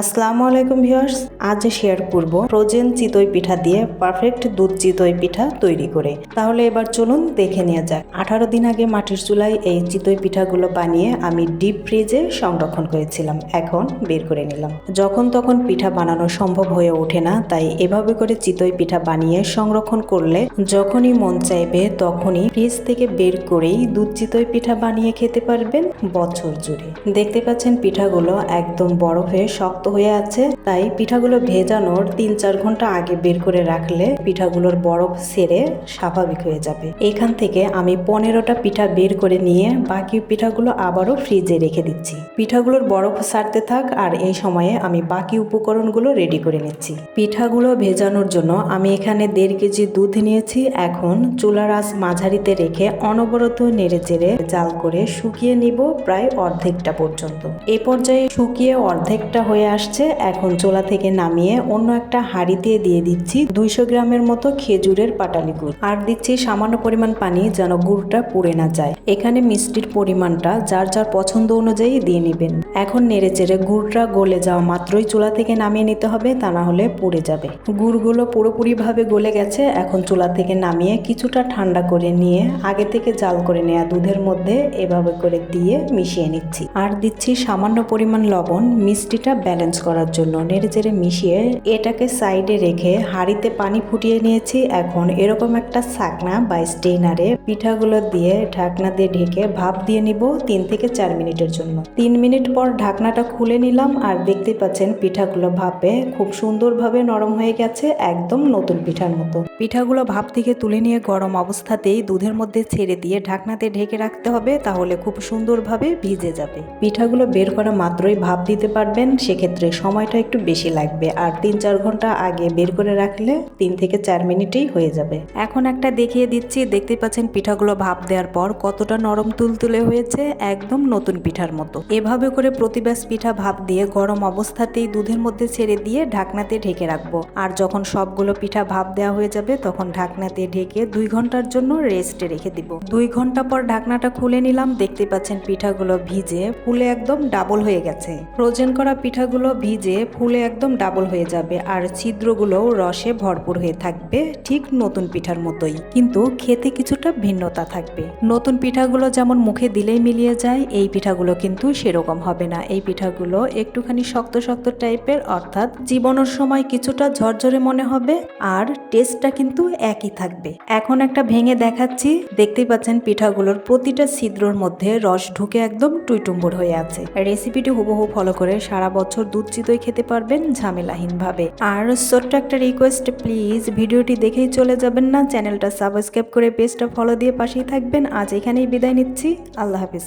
আসসালামু আলাইকুম ভিউয়ার্স, আজ শেয়ার করব ফ্রোজেন চিতই পিঠা দিয়ে পারফেক্ট দুধ চিতই পিঠা তৈরি করে। তাহলে এবার চলুন দেখে নেওয়া যাক। আঠারো দিন আগে মাটির চুলায় এই চিতই পিঠাগুলো বানিয়ে আমি ডিপ ফ্রিজে সংরক্ষণ করেছিলাম। এখন বের করে নিলাম। যখন তখন পিঠা বানানো সম্ভব হয়ে ওঠে না, তাই এভাবে করে চিতই পিঠা বানিয়ে সংরক্ষণ করলে যখনই মন চাইবে তখনই ফ্রিজ থেকে বের করেই দুধ চিতই পিঠা বানিয়ে খেতে পারবেন বছর জুড়ে। দেখতে পাচ্ছেন পিঠাগুলো একদম বরফে শক্ত হয়ে আছে। তাই পিঠাগুলো ভেজানোর তিন চার ঘণ্টা আগে বের করে রাখলে পিঠাগুলোর বরফ সেরে স্বাভাবিক হয়ে যাবে। এখান থেকে আমি পনেরোটা পিঠা বের করে নিয়ে বাকি পিঠাগুলো আবারও ফ্রিজে রেখে দিচ্ছি। পিঠাগুলোর বরফ সারতে থাক আর এই সময়ে আমি বাকি উপকরণগুলো রেডি করে নিচ্ছি। পিঠাগুলো ভেজানোর জন্য আমি এখানে দেড় কেজি দুধ নিয়েছি। এখন চুলার আঁচ মাঝারিতে রেখে অনবরত নেড়ে চেড়ে জাল করে শুকিয়ে নিব প্রায় অর্ধেকটা পর্যন্ত। এ পর্যায়ে শুকিয়ে অর্ধেকটা হয়ে আসছে, এখন চোলা থেকে নামিয়ে অন্য একটা হাঁড়িতে দিয়ে দিচ্ছি দুইশো গ্রামের মতো খেজুরের পাটালি গুড়। আর দিচ্ছি সামান্য পরিমাণ পানি যেন গুড়টা পুড়ে না যায়। এখানে মিষ্টির পরিমাণটা যার যার পছন্দ অনুযায়ী দিয়ে নেবেন। এখন নেড়ে চেড়ে গুড়টা গলে যাওয়া মাত্রই চুলা থেকে নামিয়ে নিতে হবে, তা না হলে পুড়ে যাবে। গুড়গুলো পুরোপুরিভাবে গলে গেছে, এখন চুলা থেকে নামিয়ে কিছুটা ঠান্ডা করে নিয়ে আগে থেকে জাল করে নেওয়া দুধের মধ্যে এভাবে করে দিয়ে মিশিয়ে নিচ্ছি। আর দিচ্ছি সামান্য পরিমাণ লবণ, মিষ্টিটা ব্যালেন্স করার জন্য নেড়ে চেড়ে মিশিয়ে এটাকে সাইডে রেখে হাঁড়িতে পানি ফুটিয়ে নিয়েছি। এখন এরকম একটা ছাকনা বা স্টেইনারে পিঠাগুলো দিয়ে ঢাকনা দিয়ে ঢেকে ভাপ দিয়ে নিব তিন থেকে চার মিনিটের জন্য। তিন মিনিট পর ঢাকনাটা খুলে নিলাম আর দেখতে পাচ্ছেন পিঠাগুলো ভাপে খুব সুন্দরভাবে নরম হয়ে গেছে, একদম নতুন পিঠার মতো। পিঠাগুলো ভাপ থেকে তুলে নিয়ে গরম অবস্থাতেই দুধের মধ্যে ছেড়ে দিয়ে ঢাকনাতে ঢেকে রাখতে হবে, তাহলে খুব সুন্দরভাবে ভিজে যাবে। পিঠাগুলো বের করা মাত্রই ভাপ দিতে পারবেন, সেক্ষেত্রে সময়টা একটু বেশি লাগবে আর তিন চার ঘণ্টা আগে বের করে রাখলে তিন থেকে চার মিনিটেই হয়ে যাবে। এখন একটা দেখিয়ে দিচ্ছি দেখতে পাচ্ছেন পিঠাগুলো ভাপ দেওয়ার পর কতটা নরম তুলতুলে হয়েছে একদম নতুন পিঠার মতো। এভাবে করে প্রতি ব্যাস পিঠা ভাপ দিয়ে গরম অবস্থাতেই দুধের মধ্যে ছেড়ে দিয়ে ঢাকনাতে ঢেকে রাখব। আর যখন সবগুলো পিঠা ভাপ দেওয়া হয়ে যাবে তখন ঢাকনাতে ঢেকে দুই ঘণ্টার জন্য রেস্টে রেখে দিব। দুই ঘণ্টা পর ঢাকনাটা খুলে নিলাম দেখতে পাচ্ছেন পিঠাগুলো ভিজে, ফুলে একদম ডাবল হয়ে গেছে। ফ্রোজেন করা পিঠাগুলো ভিজে ফুলে একদম ডাবল হয়ে যাবে আর ছিদ্রগুলো রসে ভরপুর হয়ে থাকবে ঠিক নতুন পিঠার মতোই। কিন্তু খেতে কিছুটা ভিন্নতা থাকবে। নতুন পিঠাগুলো যেমন মুখে দিলেই মিলিয়ে যায়, এই পিঠাগুলো কিন্তু সেরকম হবে না। এই পিঠাগুলো একটুখানি শক্ত শক্ত টাইপের, অর্থাৎ জীবনের সময় কিছুটা ঝরঝরে মনে হবে আর টেস্টটা কিন্তু একই থাকবে। এখন একটা ভেঙে দেখাচ্ছি। দেখতেই পাচ্ছেন পিঠাগুলোর প্রতিটা ছিদ্রর মধ্যে রস ঢুকে একদম টুইটুম্বুর হয়ে আছে। রেসিপিটি হুবহু ফলো করে সারা বছর দুধ চিতই খেতে পারবেন ঝামেলাহীনভাবে। আর ছোট্ট একটা রিকোয়েস্ট প্লিজ ভিডিওটি দেখেই চলে যাবেন না। চ্যানেলটা সাবস্ক্রাইব করে পেজটা ফলো দিয়ে পাশেই থাকবেন। আজ এখানেই বিদায় নিচ্ছি। আল্লাহ হাফিজ।